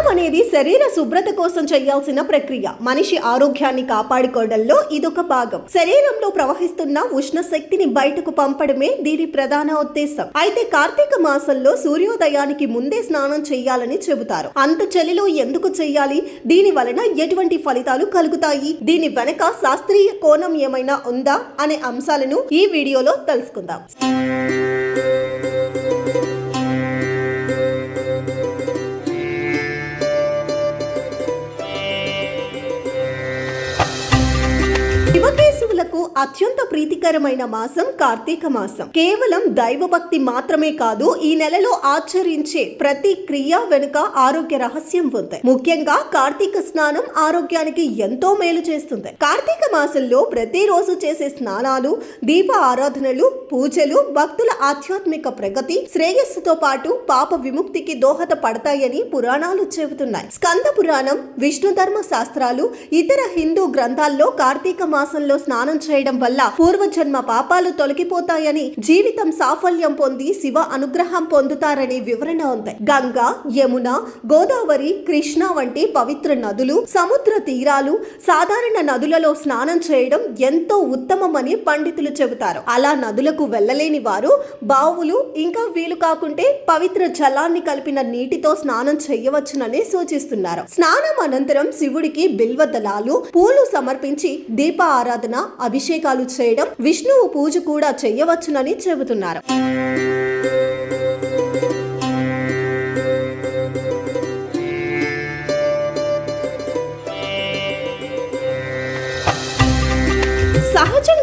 అనేది శరీర శుభ్రత కోసం చేయాల్సిన ప్రక్రియ. మనిషి ఆరోగ్యాన్ని కాపాడుకోవడంలో ఇదొక భాగం. శరీరంలో ప్రవహిస్తున్న ఉష్ణ శక్తిని బయటకు పంపడమే దీని ప్రధాన ఉద్దేశం. అయితే కార్తీక మాసంలో సూర్యోదయానికి ముందే స్నానం చేయాలని చెబుతారు. అంత చలిలో ఎందుకు చేయాలి? దీని వలన ఎటువంటి ఫలితాలు కలుగుతాయి? దీని వెనక శాస్త్రీయ కోణం ఏమైనా ఉందా? అనే అంశాలను ఈ వీడియోలో తెలుసుకుందాం. అత్యంత ప్రీతికరమైన మాసం కార్తీక మాసం. కేవలం దైవభక్తి మాత్రమే కాదు ఈ నెలలో ఆచరించే ప్రతి క్రియ వెనుక ఆరోగ్య రహస్యం ఉంది. ముఖ్యంగా కార్తీక స్నానం ఆరోగ్యానికి ఎంతో మేలు చేస్తుంది. కార్తీక మాసంలో ప్రతిరోజు చేసే స్నానాలు దీప ఆరాధనలు పూజలు భక్తుల ఆధ్యాత్మిక ప్రగతి శ్రేయస్సుతో పాటు పాప విముక్తికి దోహద పడతాయని పురాణాలు చెబుతున్నాయి. స్కంద పురాణం విష్ణు ధర్మ శాస్త్రాలు ఇతర హిందూ గ్రంథాల్లో కార్తీక మాసంలో స్నానం చేయడం వల్ల పూర్వజన్మ పాపాలు తొలగిపోతాయని జీవితం సాఫల్యం పొంది శివ అనుగ్రహం పొందుతారని వివరణ ఉంది. గంగా యమున గోదావరి కృష్ణ వంటి పవిత్ర నదులు సముద్ర తీరాలు సాధారణ నదులలో స్నానం చేయడం ఎంతో ఉత్తమమని పండితులు చెబుతారు. అలా నదులకు వెళ్ళలేని వారు బావులు ఇంకా వీలు కాకుంటే పవిత్ర జలాన్ని కలిపిన నీటితో స్నానం చేయవచ్చునని సూచిస్తున్నారు. స్నానం అనంతరం శివుడికి బిల్వ దళాలు పూలు సమర్పించి దీప ఆరాధన అభిషేకాలు చేయడం విష్ణువు పూజ కూడా చేయవచ్చునని చెబుతున్నారు.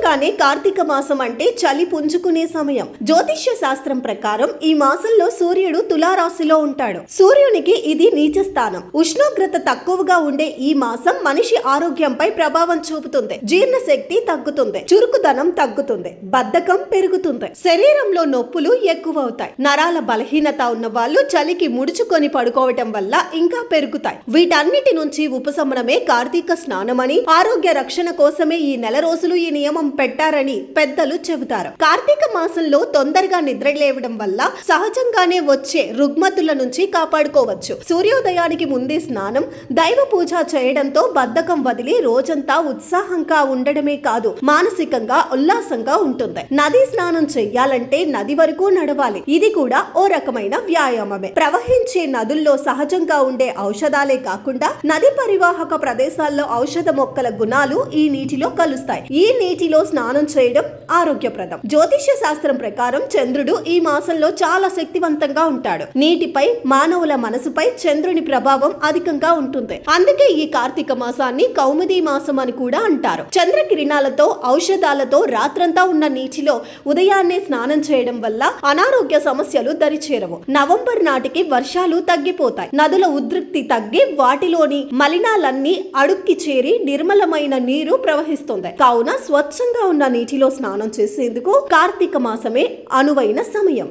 సహజంగానే కార్తీక మాసం అంటే చలి పుంజుకునే సమయం. జ్యోతిష్య శాస్త్రం ప్రకారం ఈ మాసంలో సూర్యుడు తులారాశిలో ఉంటాడు. సూర్యునికి ఇది నీచ స్థానం ఉష్ణోగ్రత తక్కువగా ఉండే ఈ మాసం మనిషి ఆరోగ్యంపై ప్రభావం చూపుతుంది. జీర్ణశక్తి తగ్గుతుంది. చురుకుదనం తగ్గుతుంది. బద్ధకం పెరుగుతుంది. శరీరంలో నొప్పులు ఎక్కువ అవుతాయి నరాల బలహీనత ఉన్న వాళ్ళు చలికి ముడుచుకొని పడుకోవటం వల్ల ఇంకా పెరుగుతాయి. వీటన్నిటి నుంచి ఉపశమనమే కార్తీక స్నానమని ఆరోగ్య రక్షణ కోసమే ఈ నెల రోజులు ఈ నియమం పెట్టారని పెద్దలు చెబుతారు. కార్తీక మాసంలో తొందరగా నిద్ర లేవడం వల్ల సహజంగానే వచ్చే రుగ్మతుల నుంచి కాపాడుకోవచ్చు. సూర్యోదయానికి ముందే స్నానం దైవ పూజ చేయడంతో బద్ధకం వదిలి రోజంతా ఉత్సాహంగా ఉండడమే కాదు మానసికంగా ఉల్లాసంగా ఉంటుంది. నది స్నానం చెయ్యాలంటే నది వరకు నడవాలి. ఇది కూడా ఓ రకమైన వ్యాయామమే. ప్రవహించే నదుల్లో సహజంగా ఉండే ఔషధాలే కాకుండా నది పరివాహక ప్రదేశాల్లో ఔషధ మొక్కల గుణాలు ఈ నీటిలో కలుస్తాయి. ఈ నీటిలో స్నానం చేయడం ఆరోగ్యప్రదం. జ్యోతిష్య శాస్త్రం ప్రకారం చంద్రుడు ఈ మాసంలో చాలా శక్తివంతంగా ఉంటాడు. నీటిపై మానవుల మనసుపై చంద్రుని ప్రభావం అధికంగా ఉంటుంది. అందుకే ఈ కార్తీక మాసాన్ని కౌముది మాసం అని కూడా అంటారు. చంద్ర కిరణాలతో ఔషధాలతో రాత్రంతా ఉన్న నీటిలో ఉదయాన్నే స్నానం చేయడం వల్ల అనారోగ్య సమస్యలు దరిచేరవు. నవంబర్ నాటికి వర్షాలు తగ్గిపోతాయి. నదుల ఉద్రిక్తి తగ్గి వాటిలోని మలినాలన్నీ అడుక్కి చేరి నిర్మలమైన నీరు ప్రవహిస్తుంది. కావున స్వచ్ఛంగా ఉన్న నీటిలో స్నానం చేసేందుకు కార్తీక మాసమే అనువైన సమయం.